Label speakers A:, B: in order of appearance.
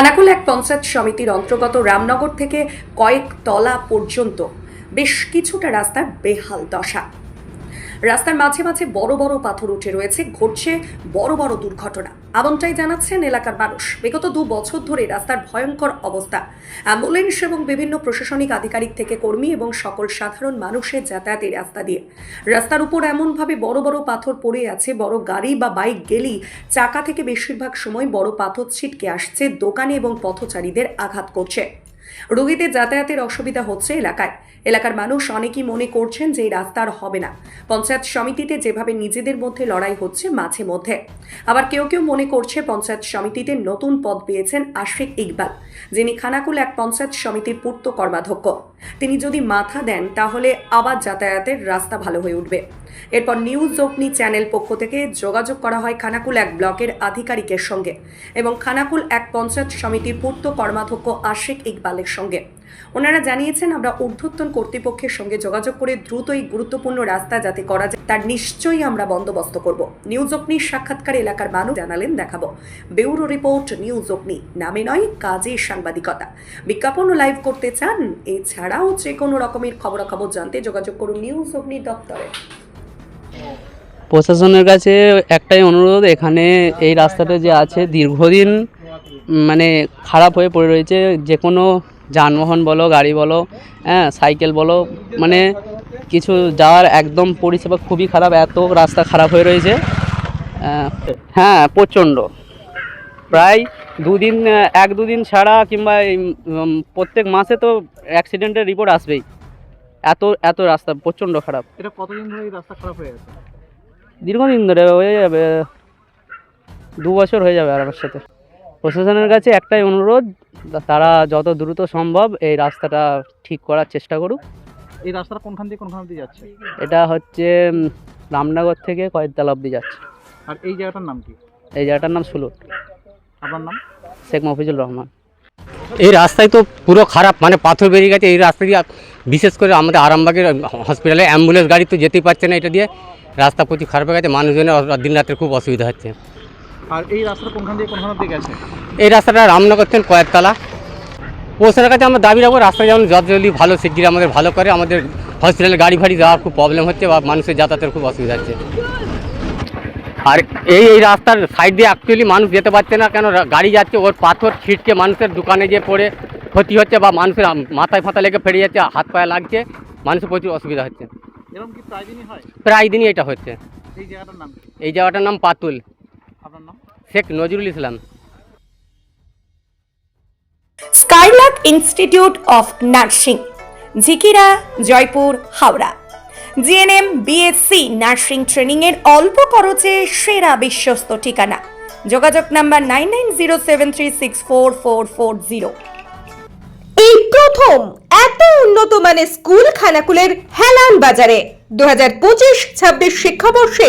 A: খানাকুল এক পঞ্চায়েত সমিতির অন্তর্গত রামনগর থেকে কয়েক তলা পর্যন্ত বেশ কিছুটা রাস্তার বেহাল দশা। রাস্তার মাঝে মাঝে বড় বড় পাথর উঠে রয়েছে, ঘটছে বড় বড় দুর্ঘটনা। এমনটাই জানাচ্ছেন এলাকার মানুষ। বিগত দু বছর ধরে রাস্তার ভয়ঙ্কর অবস্থা। অ্যাম্বুলেন্স এবং বিভিন্ন প্রশাসনিক আধিকারিক থেকে কর্মী এবং সকল সাধারণ মানুষের যাতায়াত এই রাস্তা দিয়ে। রাস্তার উপর এমনভাবে বড় বড় পাথর পড়ে আছে, বড় গাড়ি বা বাইক গেলেই চাকা থেকে বেশিরভাগ সময় বড় পাথর ছিটকে আসছে, দোকানে এবং পথচারীদের আঘাত করছে। রোগীদের যাতায়াতের অসুবিধা হচ্ছে এলাকায়। এলাকার মানুষ অনেকেই মনে করছেন যে এই রাস্তা হবে না। পঞ্চায়েত সমিতিতে যেভাবে নিজেদের মধ্যে লড়াই হচ্ছে মাঝে মধ্যে। আবার কেউ কেউ মনে করছে পঞ্চায়েত সমিতিতে নতুন পদ পেয়েছেন আশিক ইকবাল, যিনি খানাকুল এক পঞ্চায়েত সমিতির পূর্ত কর্মাধ্যক্ষ। তিনি যদি মাথা দেন, তাহলে আবার যাতায়াতের রাস্তা ভালো হয়ে উঠবে। এরপর নিউজ অগ্নি চ্যানেল পক্ষ থেকে যোগাযোগ করা হয় খানাকুল এক ব্লকের আধিকারিকের সঙ্গে এবং খানাকুল এক পঞ্চায়েত সমিতির পূর্ত কর্মাধ্যক্ষ আশিক ইকবালের সঙ্গে। ওনারা জানিয়েছেন, আমরা ঊর্ধ্বতন কর্তৃপক্ষের সঙ্গে যোগাযোগ করে দ্রুতই গুরুত্বপূর্ণ রাস্তা যাতে করা যায়, তার নিশ্চয়ই আমরা বন্দোবস্ত করব। নিউজ অগ্নির সাক্ষাৎকার এলাকার মানুষ জানালেন, দেখাবো। ব্যুরো রিপোর্ট, নিউজ অগ্নি। নামে নয়, কাজে সাংবাদিকতা। বিজ্ঞাপন ও লাইভ করতে চান, এছাড়াও যে কোনো রকমের খবরাখবর জানতে যোগাযোগ করুন নিউজ অগ্নি দপ্তরে।
B: প্রশাসনের কাছে একটাই অনুরোধ, এখানে এই রাস্তাটা যে আছে, দীর্ঘদিন মানে খারাপ হয়ে পড়ে রয়েছে যে কোনো যানবাহন বলো গাড়ি বলো হ্যাঁ সাইকেল বলো মানে কিছু যাওয়ার একদম পরিষেবা খুবই খারাপ এত রাস্তা খারাপ হয়ে রয়েছে। হ্যাঁ প্রচণ্ড। প্রায় দুদিন এক দুদিন ছাড়া কিংবা এই, প্রত্যেক মাসে তো অ্যাক্সিডেন্টের রিপোর্ট আসবেই। এত এত রাস্তা প্রচণ্ড খারাপ।
C: এটা কতদিন ধরে এই রাস্তা খারাপ হয়ে গেছে
B: দীর্ঘদিন ধরে হয়ে যাবে দু বছর হয়ে যাবে আর আমার সাথে। প্রশাসনের কাছে একটাই অনুরোধ তা- তারা যত দ্রুত সম্ভব এই রাস্তাটা ঠিক করার চেষ্টা করুক।
C: এই রাস্তাটা কোনখান দিয়ে কোনখান দিয়ে যাচ্ছে?
B: এটা হচ্ছে রামনগর থেকে কয়েকতলা অবধি যাচ্ছে।
C: আর এই জায়গাটার নাম কি?
B: এই জায়গাটার নাম সুলুট
C: আপনার নাম?
B: শেখ মফিজুল রহমান।
D: এই রাস্তায় তো পুরো খারাপ মানে পাথর বেরিয়ে গেছে। এই রাস্তা দিয়ে বিশেষ করে আমাদের আরামবাগের হসপিটালে অ্যাম্বুলেন্স গাড়ি তো যেতেই পারছে না এটা দিয়ে। রাস্তা প্রচুর খারাপ হয়ে গেছে। মানুষজনের দিন রাতের খুব অসুবিধা হচ্ছে।
C: আর এই রাস্তাটা কোনখান দিয়ে কোনখান দিয়ে গেছে?
D: এই রাস্তাটা রামনগর থেকে কয়েকতলা। প্রশাসনের কাছে আমরা দাবি রাখব রাস্তা যেমন যত জলদি ভালো শিগগির আমাদের ভালো করে আমাদের হসপিটালে গাড়ি ফাড়ি যাওয়ার খুব প্রবলেম হচ্ছে বা মানুষের যাতায়াতের খুব অসুবিধা হচ্ছে। আর এই এই রাস্তার সাইড দিয়ে অ্যাকচুয়ালি মানুষ যেতে পারছে না কেন গাড়ি যাচ্ছে ওর পাথর ছিটকে মানুষের দোকানে গিয়ে পড়ে ক্ষতি হচ্ছে বা মানুষের মাথায় ফাতা লেগে ফেটে যাচ্ছে হাত পায়ে লাগছে মানুষের প্রচুর অসুবিধা হচ্ছে।
C: প্রায় দিনই হয়?
D: এটা হচ্ছে।
C: এই জায়গাটার নাম
D: এই জায়গাটার নাম Patul. Sheikh Nazrul Islam.
A: Skylark Institute of nursing Jhikira Joypur Howrah. GNM BSc nursing training এর অল্প খরচে সেরা বিশ্বস্ত ঠিকানা। যোগাযোগ number nine nine zero seven three six four four four zero.
E: এই প্রথম এত উন্নত মানের স্কুল খানাকুলের হেলান বাজারে। দু হাজার পঁচিশ ছাব্বিশ শিক্ষাবর্ষে